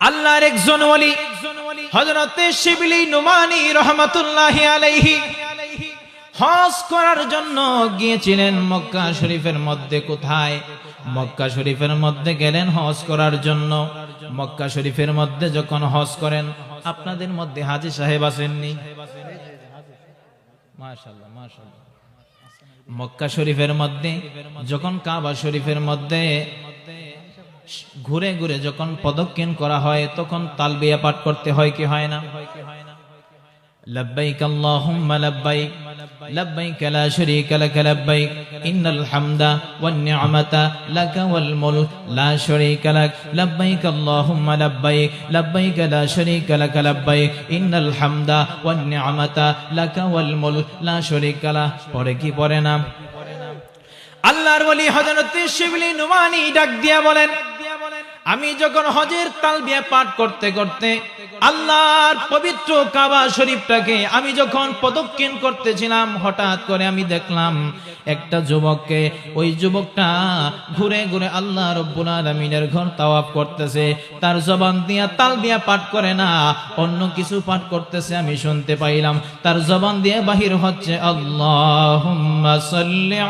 আল্লাহর একজন ওলি, হযরতে শিবলি নুমানি রহমাতুল্লাহ আলাইহি হজ করার জন্য গিয়েছিলেন মক্কা শরীফের মধ্যে কোথায়? মক্কা শরীফের মধ্যে গেলেন হজ করার জন্য। মক্কা শরীফের মধ্যে যখন হজ করেন, আপনাদের মধ্যে হাজি সাহেব আসেননি মক্কা শরীফের মধ্যে, যখন কাবা শরীফের মধ্যে ঘুরে ঘুরে যখন পদক্ষেপ করা হয় তখন তালবিয়া পাঠ করতে হয় কি হয় না لبيك اللهم لبيك لبيك لا شريك لك لبيك إن الحمد والنعمة لك والملك لا شريك لك لبيك اللهم لبيك لبيك لا شريك لك لبيك إن الحمد والنعمة لك والملك لا شريك له পরে কি পরে না আল্লাহর ওলি হযরত শিবলি নুমানি ডাক দিয়া বলেন আমি যখন হজের তালবিয়া পাঠ করতে করতে আল্লাহর পবিত্র কাবা শরীফটাকে আমি যখন প্রদক্ষিণ করতেছিলাম, হঠাৎ করে আমি দেখলাম একটা যুবককে, ওই যুবকটা ঘুরে ঘুরে আল্লাহ রব্বুল আলমিনের ঘর তাওয়াব করতেছে। তার জবান দিয়া তালবিয়া পাঠ করে না, অন্য কিছু পাঠ করতেছে আমি শুনতে পাইলাম। তার জবান দিয়ে বাহির হচ্ছে আল্লাহ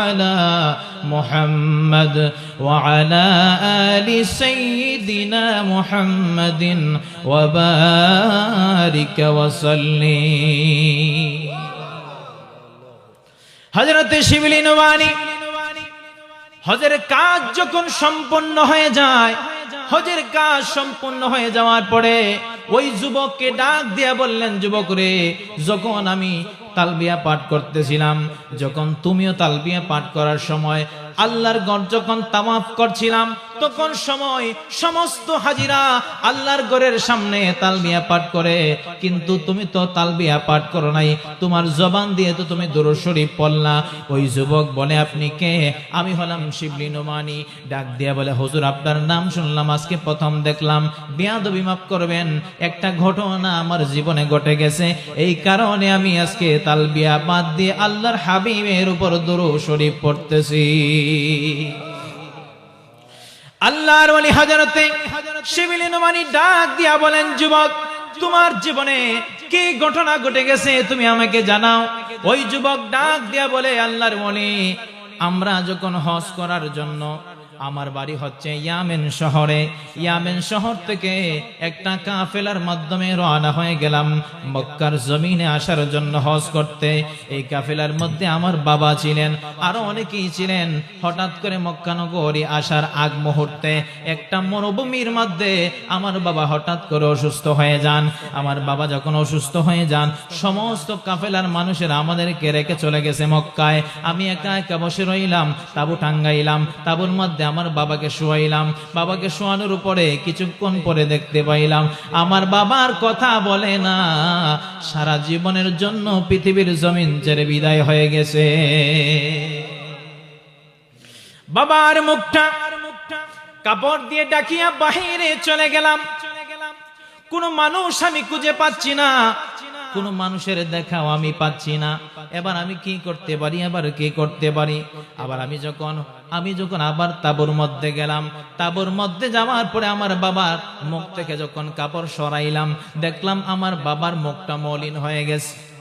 আলা মোহাম্মদ ওয়ালা আলি সেই سيدنا محمد وبارك وسلم হজরত শিবলি নবানি হজের কাজ যখন সম্পন্ন হয়ে যায় হজের কাজ সম্পূর্ণ হয়ে যাওয়ার পরে ওই যুবককে ডাক দিয়া বললেন যুবক রে যখন আমি তালবিয়া পাঠ করতেছিলাম যখন তুমিও তালবিয়া পাঠ করার সময় আল্লাহর গড় যখন তামাফ করছিলাম তখন সময় সমস্ত হাজিরা আল্লাহর গড়ের সামনে তালবিয়া পাঠ করে, কিন্তু তুমি তো তালবিয়া পাঠ করো নাই। তোমার জবান দিয়ে তো তুমি দূর শরীফ পড়লা। ওই যুবক বলে, আপনি কে? আমি হলাম শিবলি নোমানি। ডাক দিয়া বলে, হুজুর, আপনার নাম শুনলাম, আজকে প্রথম দেখলাম। বিয়াদবি মাফ করবেন, একটা ঘটনা আমার জীবনে ঘটে গেছে। এই কারণে আমি আজকে তালবিয়া বাদ দিয়ে আল্লাহর হাবিবের উপর দূর শরীফ পড়তেছি। আল্লাহর ওলি হাজারতে শিবিলি নোমানি ডাক দিয়া বলেন, যুবক, তোমার জীবনে কি ঘটনা ঘটে গেছে তুমি আমাকে জানাও। ওই যুবক ডাক দিয়া বলে, আল্লাহর ওলি, আমরা যখন হজ করার জন্য আমার বাড়ি হচ্ছে ইয়ামেন শহরে। ইয়ামেন শহর থেকে একটা কাফেলার মাধ্যমে রওনা হয়ে গেলাম। মক্কার জমিনে আসার জন্য হজ করতে। এই কাফেলার মধ্যে আমার বাবা ছিলেন, আরও অনেকেই ছিলেন। হঠাৎ করে মক্কানগরী আসার আগ মুহূর্তে একটা মরুভূমির মধ্যে আমার বাবা হঠাৎ করে অসুস্থ হয়ে যান। আমার বাবা যখন অসুস্থ হয়ে যান, সমস্ত কাফেলার মানুষেরা আমাদেরকে রেখে চলে গেছে মক্কায়। আমি একা একা বসে রইলাম, তাবু টাঙ্গাইলাম, তাবুর মধ্যে আমার বাবাকে শোয়াইলাম। বাবাকে শোয়ানোর উপরে কিছুক্ষণ পরে দেখতে পাইলাম। আমার বাবার কথা বলে না। সারা জীবনের জন্য পৃথিবীর জমিন ছেড়ে বিদায় হয়ে গেছে। বাবার মুখটা কাপড় দিয়ে ডাকিয়া বাহিরে চলে গেলাম। কোন মানুষ আমি খুঁজে পাচ্ছি না। কোন মানুষের দেখাও আমি পাচ্ছি না। এবার আমি কি করতে পারি? আবার কি করতে পারি? আবার আমি যখন আমি যখন আবার তাবুর মধ্যে গেলাম, তাবুর মধ্যে যাওয়ার পরে আমার বাবার মুখ থেকে যখন কাপড় সরাইলাম, দেখলাম আমার বাবার মুখটা মলিন হয়ে গেছে।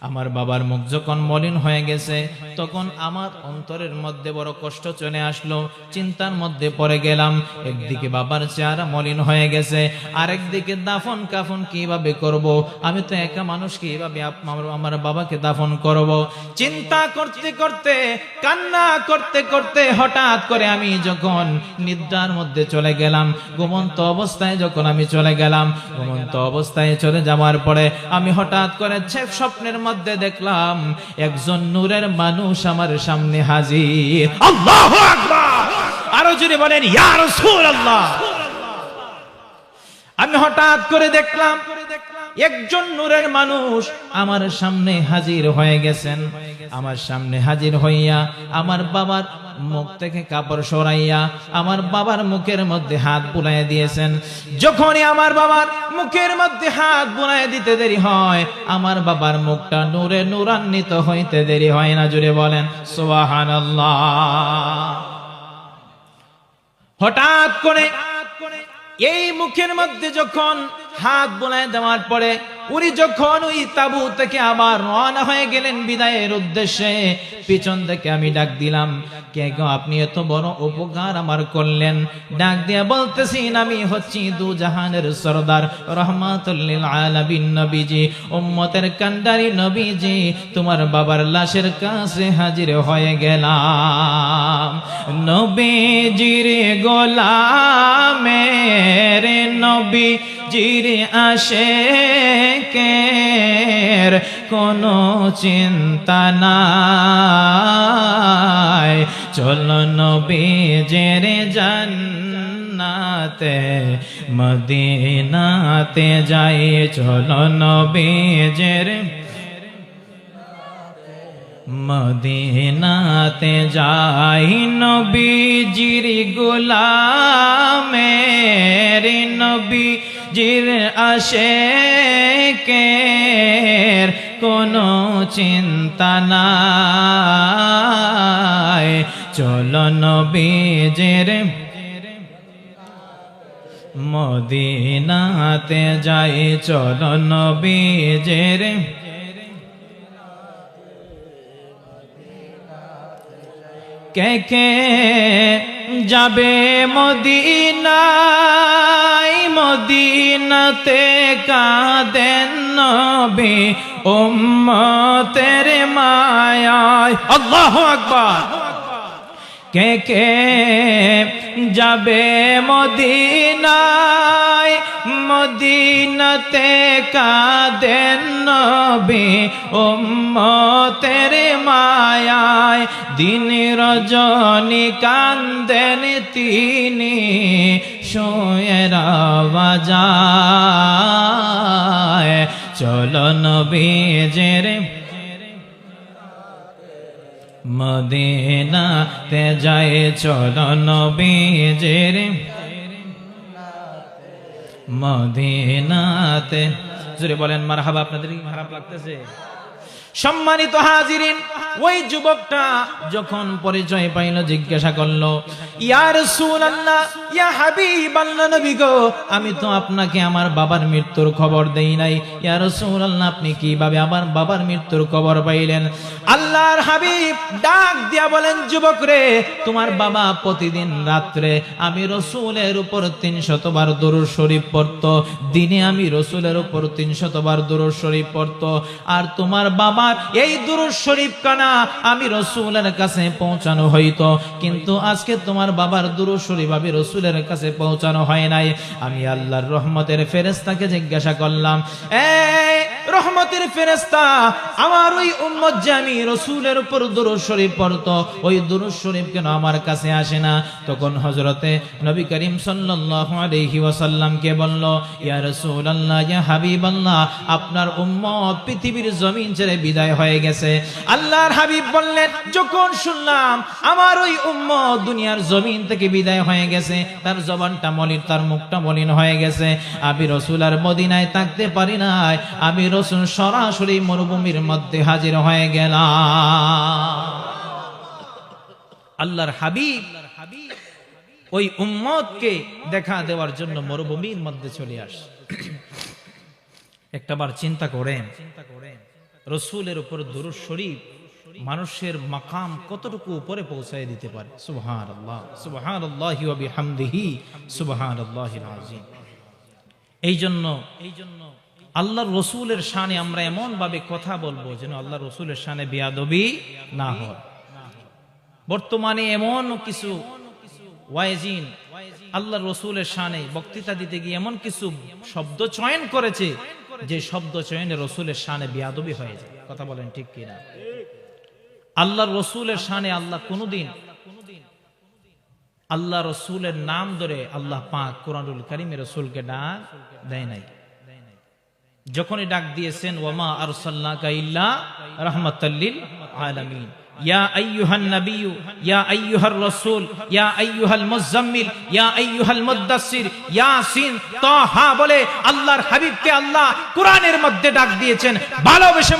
আমার বাবার মুখ যখন মলিন হয়ে গেছে, তখন আমার অন্তরের মধ্যে বড় কষ্ট চলে আসলো, চিন্তার মধ্যে পড়ে গেলাম, একদিকে বাবার চেহারা মলিন হয়ে গেছে, আরেকদিকে দাফন কাফন কীভাবে করব? আমি তো একা মানুষ কীভাবে আমার- বাবাকে দাফন করব। চিন্তা করতে করতে, কান্না করতে করতে হঠাৎ করে আমি যখন নিদ্রার মধ্যে চলে গেলাম, ঘুমন্ত অবস্থায় যখন আমি চলে গেলাম, ঘুমন্ত অবস্থায় চলে যাওয়ার পরে আমি হঠাৎ করে ছে- স্বপ্নের মধ্যে দেখলাম একজন নূরের মানুষ আমার সামনে হাজির। আল্লাহু আকবার! আরও জুড়ে বলেন, ইয়া রাসূলুল্লাহ! আমি হঠাৎ করে দেখলাম একজন নূরের মানুষ আমার সামনে হাজির হয়ে গেছেন। আমার সামনে হাজির হইয়া আমার বাবার মুখ থেকে কাপড় সরাইয়া আমার বাবার মুখের মধ্যে হাত বুলাইয়া দিয়েছেন। যখনই আমার বাবার মুখের মধ্যে হাত বুলাইয়া দিতে দেরি হয়, আমার বাবার মুখটা নূরে নূরান্বিত হইতে দেরি হয় না জুড়ে বলেন, সুবহানাল্লাহ। হঠাৎ করে এই মুখের মধ্যে যখন হাত বোলায় দেওয়ার পরে উনি যখন ওই তাবু থেকে আবার রওনা হয়ে গেলেন বিদায়ের উদ্দেশ্যে, পিছন থেকে আমি ডাক দিলাম, কে গো, আপনি এত বড় উপকার আমার করলেন। ডাক দিয়ে বলতেছেন, আমি হচ্ছি দু জাহানের সরদার রহমাতুল্লিল আলামিন নবীজি, উম্মতের কান্ডারি নবীজি, তোমার বাবার লাশের কাছে হাজির হয়ে গেলাম। নবীজির গোলামের নবী জির আসে কের কোনো চিন্তা নাই। চলো নবী জেরে জান্নাতে, মদিনাতে যাই। চলো নবী মদিনাতে যাই। নবীজির গোলামের নবীজির আসে কের কোনো চিন্তা নাই। চলো নবীজির মদিনাতে যাই। চলো নবীজির কে কে যাবে মদিনাই মদিনাতে কাঁদেন নবী উম্মতের মায়ায়। আল্লাহ আকবার। কে কে যাবে মদিনায়? মদিনাতে কাঁদেন নবী উম্মতের মায়ায়। দিন রজনী কান্দেন তিনি শোয়ের বাজায় চলো নবীজের মদিনাতে যায় চরণ বীজের মদিনাতে। জুড়ে বলেন মারহাবা আপনাদের কি খারাপ লাগতেছে। সম্মানিত হাজিরিন ওই যুবকটা যখন পরিচয় পাইল, জিজ্ঞাসা করল, ইয়া রাসূলুল্লাহ, ইয়া হাবিবাল্লাহ নবী গো, আমি তো আপনাকে আমার বাবার মৃত্যুর খবর দেই নাই। ইয়া রাসূলুল্লাহ, আপনি কীভাবে আমার বাবার মৃত্যুর খবর পাইলেন? আল্লাহর হাবিব ডাক দিয়া বলেন, যুবক রে, তোমার বাবা প্রতিদিন রাত্রে আমি রসুলের উপর তিন শতবার দরুদ শরীফ পড়তো, দিনে আমি রসুলের উপর তিন শতবার দরুদ শরীফ পড়তো, আর তোমার বাবার এই দরুদ শরীফ কানা আমি রসুলের কাছে পৌঁছানো হইতো। কিন্তু আজকে তোমার বাবার দুরুসরি ভাবে রসুলের কাছে পৌঁছানো হয় নাই। আমি আল্লাহর রহমতের ফেরেস্তাকে জিজ্ঞাসা করলাম, এই রহমতের ফেরেস্তা আমার ওই উম্মত যে আমি রসুলের উপর দুরুদ শরীফ পড়তো। ওই দুরুদ শরীফ কেন আমার কাছে আসে না? তখন হজরতে নবী করিম সাল্লাল্লাহু আলাইহি ওয়াসাল্লামকে বলল, ইয়া রাসূলুল্লাহ, ইয়া আপনার উম্মত পৃথিবীর জমিন ছেড়ে বিদায় হয়ে গেছে। আল্লাহর হাবিব বললেন, যখন শুনলাম আমার ওই উম্মত দুনিয়ার জমিন থেকে বিদায় হয়ে গেছে, তার জবানটা মলিন, তার মুখটা মলিন হয়ে গেছে। আমি রসুল আর মদিনায় থাকতে পারি নাই। আমি রসুল সরাসরি মরুভূমির মধ্যে হাজির হয়ে গেলাম। আল্লাহর হাবিব ওই উম্মতকে দেখা দেওয়ার জন্য মরুভূমির মধ্যে চলে আস। একটাবার চিন্তা করেন, রসুলের উপর দুরুদ শরীফ মানুষের মাকাম কতটুকু উপরে পৌঁছায় দিতে পারে? সুবহান আল্লাহ সুবহান আল্লাহ হামদিহি সুবহান আল্লাহ এই জন্য এই জন্য আল্লাহর রসুলের শানে আমরা এমন ভাবে কথা বলব যেন আল্লাহ রসুলের শানে বিয়াদবি না হয়। বর্তমানে এমন কিছু ওয়াইজিন আল্লাহ রসুলের শানে বক্তৃতা দিতে গিয়ে এমন কিছু শব্দ চয়ন করেছে যে শব্দ চয়নে রসুলের শানে বিয়াদবি হয়ে যায়। কথা বলেন ঠিক কিনা? আল্লাহ রসুলের শানে আল্লাহ কোনদিন আল্লাহ রসুলের নাম ধরে আল্লাহ পাক কোরআনুল করিমে রসুলকে ডাক দেয় নাই। যখনই ডাক দিয়েছেন ওমা আরসাল্লাকা ইল্লা রাহমাতাল্লিল আলামিন? আল্লাহ মধ্যে ডাক দিয়েছেন, ভালোবেসে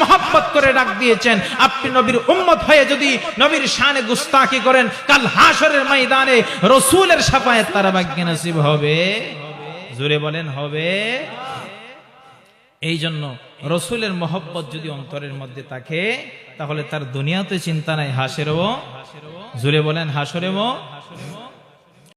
করে ডাক দিয়েছেন। আপনি নবীর উম্মত হয়ে যদি নবীর শানে গুস্তাকি করেন, কাল হাসরের ময়দানে রসুলের শাফায়াত তারা ভাগ্যে নসিব হবে। জোরে বলেন, হবে। এই জন্য রসুলের মহব্বত যদি অন্তরের মধ্যে থাকে, তাহলে তার দুনিয়াতে চিন্তা নাই হাসেরও জুড়ে বলেন হাসরেও